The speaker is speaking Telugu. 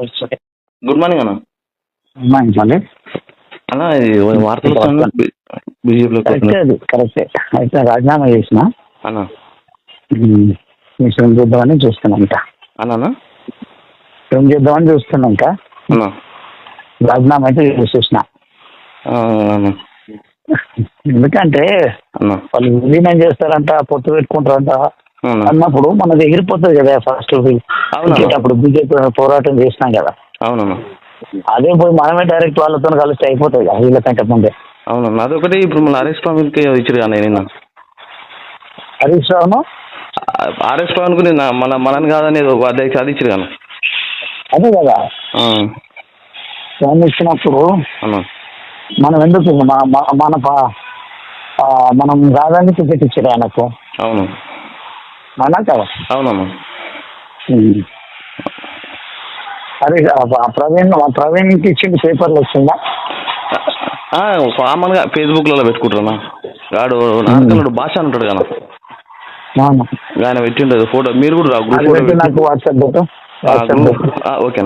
గుడ్ మార్నింగ్ అన్న. మళ్ళీ అన్న ఇది వార్తలు వస్తున్నాయి. బీజేపీలో కరెక్టే అయితే రాజీనామా చేసిన? అన్న. చేద్దామని చూస్తున్నాం ఇంకా అన్న. ఏం చేద్దామని చూస్తున్నాం ఇంకా అన్న. రాజీనామా అయితే అన్న. ఎందుకంటే అన్న. వాళ్ళు విలీనం చేస్తారంట పొత్తు పెట్టుకుంటారంట. అన్న అన్నప్పుడు మనది ఎగిరిపోతుంది కదా ఫస్ట్. అప్పుడు బీజేపీ పోరాటం చేసినాం కదా. అవునన్న అదే పోయి మనమే డైరెక్ట్ వాళ్ళతో కలిస్తే అయిపోతుంది కదా వీళ్ళకంటే ముందే. అవునన్న అదొకటి ఇప్పుడు మన ఆర్ఎస్ పవన్కి ఇచ్చారు కానీ నిన్న. హరీష్ రావును? ఆర్ఎస్ పవన్కు నిన్న మన మనని కాదని అధ్యక్ష అది ఇచ్చారు కానీ అదే కదా. ఫోన్ ఇచ్చినప్పుడు మనం ఎందుకు మన మన- మన మనం కాదని టికెట్ ఇచ్చారు ఆయనకు. అవును. అవునా కదా అవునన్న ఉమ్. అరే ప్రవీణ్ ఆ ప్రవీణ్కి ఇచ్చింది పేపర్లు వచ్చిందా కామన్గా ఫేస్బుక్లలో పెట్టుకుంటారన్నా వాడు నాటకాలు భాష అని ఉంటాడు కదా. ఆయన పెట్టిండదు ఫోటో. మీరు కూడా నాకు వాట్సాప్ ఓకే ఓకే.